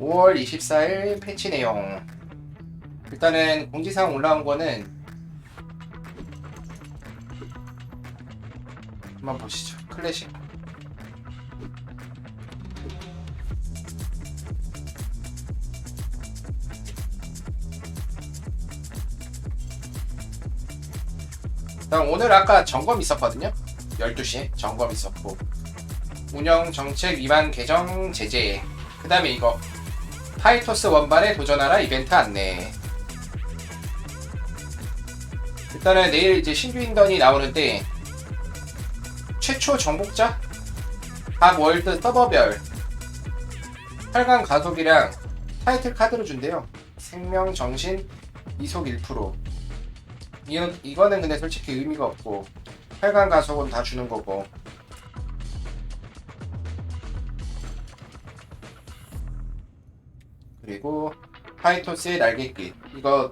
5월 24일 패치 내용. 일단은 공지사항 올라온 거는 한번 보시죠. 클래식. 그다음 오늘 아까 점검 있었거든요. 12시에 점검 있었고 운영 정책 위반 개정 제재 그 다음에 이거 파이토스 원반에 도전하라 이벤트 안내. 일단은 내일 이제 신규 인던이 나오는데 최초 정복자? 각 월드 서버별. 8강 가속이랑 타이틀 카드로 준대요. 생명 정신 이속 1% 이거, 이거는 근데 솔직히 의미가 없고 8강 가속은 다 주는 거고 그리고 파이토스의 날개끝 이거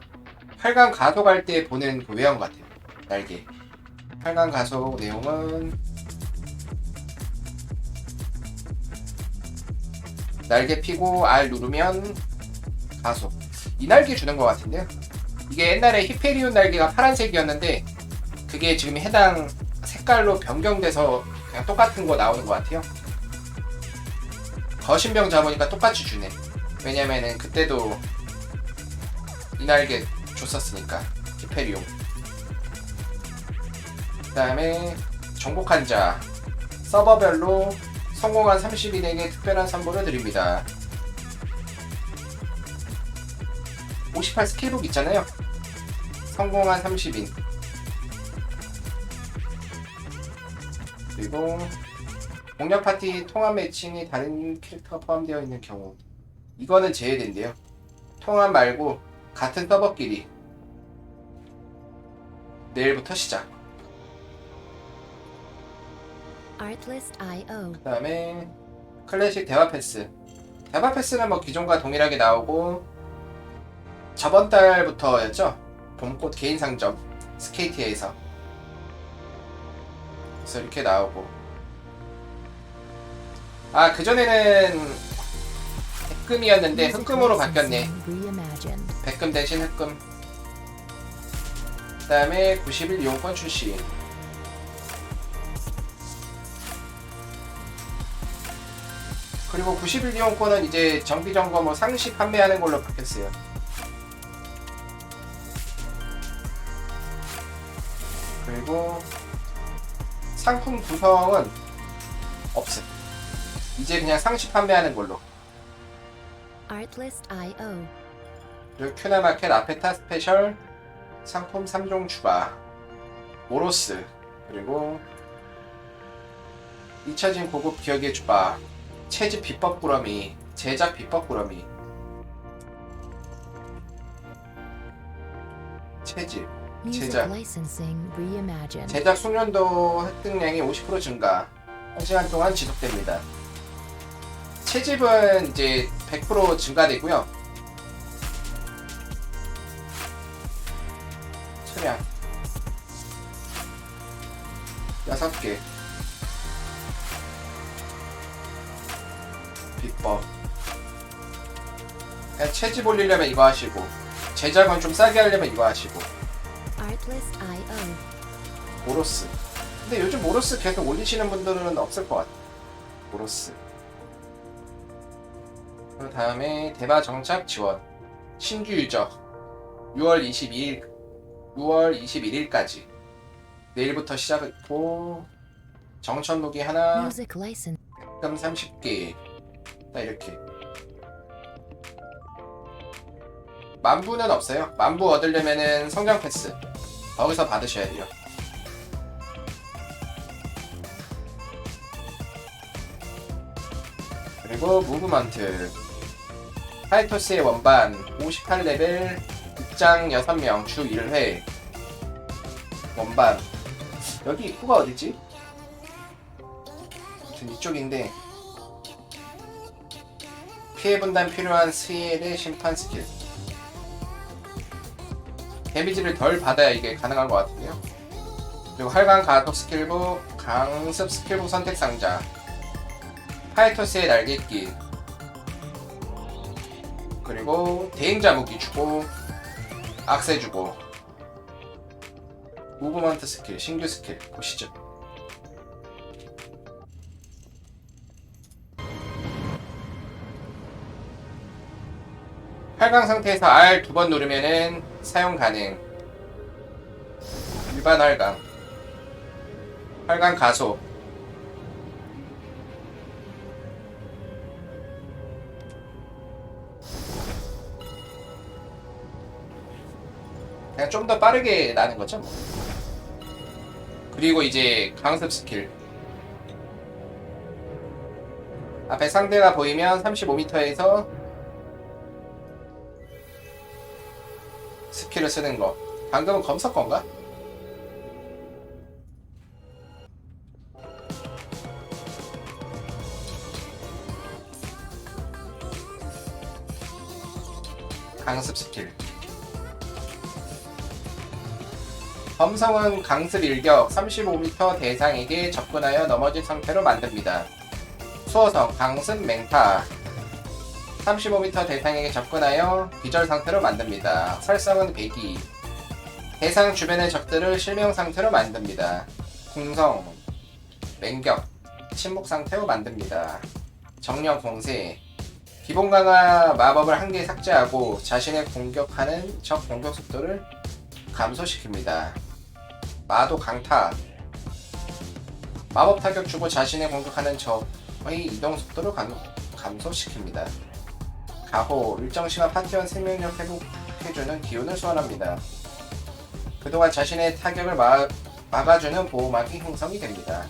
8강 가속할 때 보는 그 외형 같아요. 날개. 8강 가속 내용은 날개 피고 R 누르면 가속. 이 날개 주는 것 같은데요? 이게 옛날에 히페리온 날개가 파란색이었는데 그게 지금 해당 색깔로 변경돼서 그냥 똑같은 거 나오는 것 같아요. 거신병 잡으니까 똑같이 주네 왜냐면은 그때도 이 날개 줬었으니까 히페리온 그 다음에 정복한 자. 서버별로 성공한 30인에게 특별한 선물을 드립니다. 58 스킬북 있잖아요. 성공한 30인. 그리고 공략 파티 통합 매칭이 다른 캐릭터가 포함되어 있는 경우 이거는 제외된대요. 통합 말고 같은 서버끼리 내일부터 시작. Artlist.io. 그 다음에 클래식 대화 패스. 대화 패스는 뭐 기존과 동일하게 나오고 저번 달부터였죠. 봄꽃 개인 상점 스케이트에서 그래서 이렇게 나오고 아 그전에는 백금이었는데 흑금으로 바뀌었네. 백금 대신 흑금. 그 다음에 90일 이용권 출시. 그리고 90일 이용권은 이제 정비 점검 뭐 상시 판매하는 걸로 바뀌었어요. 그리고 상품 구성은 없음. 이제 그냥 상시 판매하는 걸로. Artlist.io. 그리고 큐나마켓 아페타 스페셜 상품 3종 추가 모로스 그리고 잊혀진 고급 기억의 주바 채집 비법 꾸러미 제작 비법 꾸러미 Music 제작. 제작 숙련도 획득량이 50% 증가 1시간 동안 지속됩니다 채집은 이제 100% 증가되고요 차량 6개 비법 그냥 채집 올리려면 이거 하시고 제작은 좀 싸게 하려면 이거 하시고. 모로스. 근데 요즘 모로스 계속 올리시는 분들은 없을 것 같아. 모로스. 그 다음에 대바 정착 지원. 신규 유저. 6월 22일, 6월 21일까지. 내일부터 시작했고, 정천 무기 하나. 금 30개. 딱 이렇게. 만부는 없어요. 만부 얻으려면은 성장 패스. 거기서 받으셔야 돼요. 그리고 무브먼트 파이토스의 원반 58레벨 입장 6명 주 1회. 원반. 여기 입구가 어디지? 아무튼 이쪽인데. 피해 분담 필요한 스일의 심판 스킬. 데미지를 덜 받아야 이게 가능한 것 같은데요. 그리고 활강 가속 스킬북 강습 스킬북 선택 상자. 파이토스의 날개길 그리고 대행자 무기 주고 악세 주고. 무브먼트 스킬 신규 스킬 보시죠. 활강 상태에서 R 두 번 누르면은 사용 가능. 일반 활강. 활강 가속 그냥 좀 더 빠르게 나는 거죠. 뭐. 그리고 이제 강습 스킬. 앞에 상대가 보이면 35m에서 스킬을 쓰는 거. 방금은 검석 건가? 강습 스킬. 범성은 강습 일격 35m 대상에게 접근하여 넘어진 상태로 만듭니다. 수어성 강습 맹타 35m 대상에게 접근하여 기절 상태로 만듭니다. 설성은 배기 대상 주변의 적들을 실명 상태로 만듭니다. 궁성 맹격 침묵 상태로 만듭니다. 정령 공세 기본 강화 마법을 한 개 삭제하고 자신의 공격하는 적 공격 속도를 감소시킵니다. 마도 강타 마법 타격 주고 자신의 공격하는 적의 이동 속도를 감, 감소시킵니다. 가호 일정 시간 파티원 생명력 회복해주는 기운을 소환합니다. 그동안 자신의 타격을 막, 막아주는 보호막이 형성이 됩니다.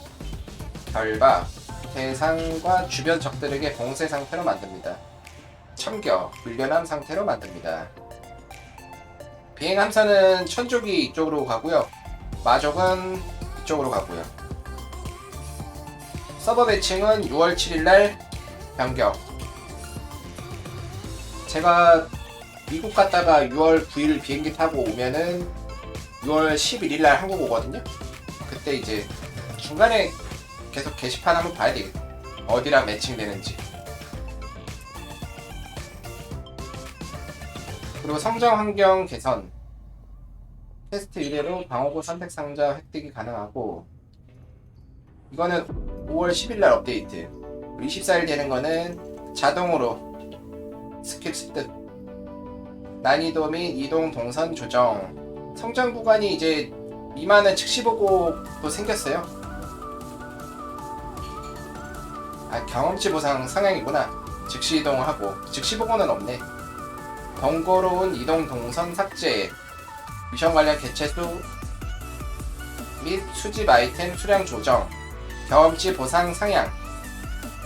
결박 대상과 주변 적들에게 봉쇄 상태로 만듭니다. 참격 불련함 상태로 만듭니다. 비행 함선은 천족이 이쪽으로 가고요. 마족은 이쪽으로 가고요. 서버 배칭은 6월 7일날 변경. 제가 미국 갔다가 6월 9일 비행기 타고 오면은 6월 11일날 한국 오거든요. 그때 이제 중간에 계속 게시판 한번 봐야 되겠다. 어디랑 매칭되는지. 그리고 성장 환경 개선. 테스트 이래로 방어구 선택 상자 획득이 가능하고 이거는 5월 10일 날 업데이트. 24일 되는 거는 자동으로 스킵 습득. 난이도 및 이동 동선 조정. 성장 구간이 이제 미만은 즉시 보고도 생겼어요. 아 경험치 보상 상향이구나. 즉시 이동을 하고. 즉시 보고는 없네. 번거로운 이동 동선 삭제 미션 관련 개체수 및 수집 아이템 수량 조정, 경험치 보상 상향.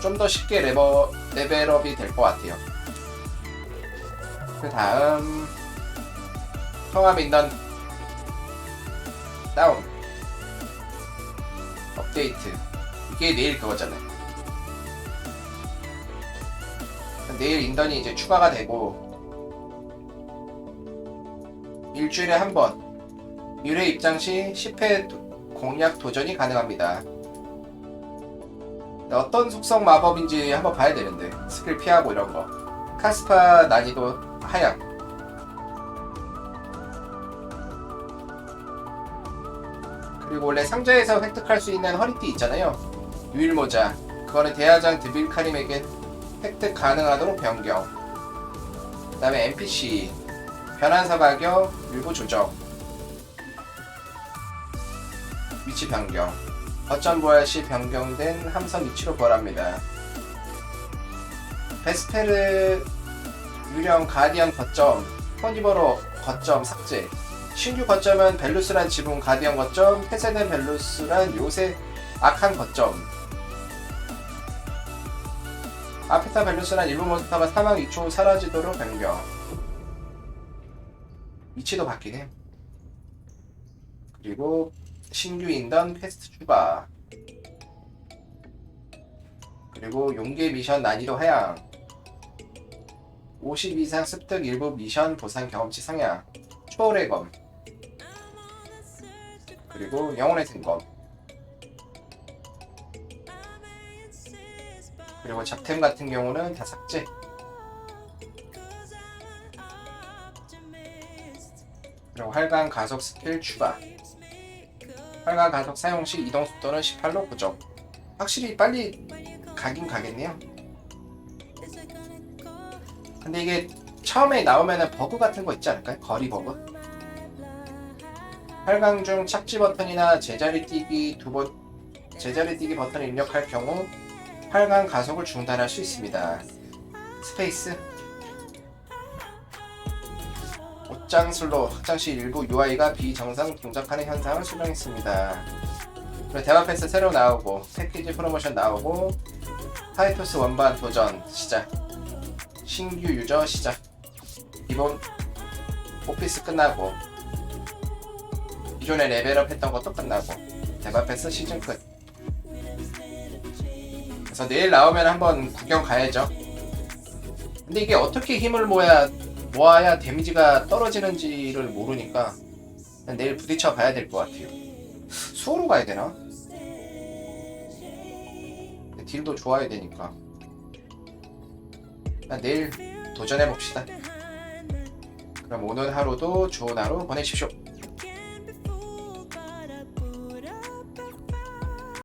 좀 더 쉽게 레버, 레벨업이 될 것 같아요. 그 다음, 통합 인던 다운. 업데이트. 이게 내일 그거잖아요. 내일 인던이 이제 추가가 되고, 일주일에 한 번. 유래 입장 시 10회 도- 공략 도전이 가능합니다. 어떤 속성 마법인지 한번 봐야 되는데 스킬 피하고 이런 거. 카스파 난이도 하향. 그리고 원래 상자에서 획득할 수 있는 허리띠 있잖아요. 유일모자. 그거는 대화장 드빌카림에게 획득 가능하도록 변경. 그 다음에 NPC. 변환사 가격 일부 조정. 위치 변경. 거점 부활 시 변경된 함선 위치로 부활합니다. 베스페르 유령 가디언 거점 포니버로 거점 삭제. 신규 거점은 벨루스란 지붕 가디언 거점 폐쇄된 벨루스란 요새 악한 거점. 아페타 벨루스란 일부 몬스터가 사망 2초 후 사라지도록 변경 위치도 바뀌네. 그리고 신규 인던 퀘스트 추가. 그리고 용계 미션 난이도 하향. 50 이상 습득 일부 미션 보상 경험치 상향. 초월의 검. 그리고 영혼의 등검. 그리고 잡템 같은 경우는 다 삭제. 활강 가속 스킬 추가. 활강 가속 사용 시 이동 속도는 18로 고정. 확실히 빨리 가긴 가겠네요. 근데 이게 처음에 나오면은 버그 같은 거 있지 않을까요? 거리 버그? 활강 중 착지 버튼이나 제자리 뛰기 두 번, 제자리 뛰기 버튼을 입력할 경우 활강 가속을 중단할 수 있습니다. 스페이스 옷장 슬로 확장 시 일부 UI가 비정상 동작하는 현상을 수정했습니다. 그리고 대화 패스 새로 나오고 패키지 프로모션 나오고 타이토스 원반 도전 시작. 신규 유저 시작. 기본 오피스 끝나고 기존에 레벨업 했던 것도 끝나고 대화 패스 시즌 끝. 그래서 내일 나오면 한번 구경 가야죠. 근데 이게 어떻게 힘을 모아야 모아야 데미지가 떨어지는지를 모르니까 내일 부딪혀 봐야 될 것 같아요. 수호로 가야 되나? 딜도 좋아야 되니까. 그냥 내일 도전해 봅시다. 그럼 오늘 하루도 좋은 하루 보내십시오.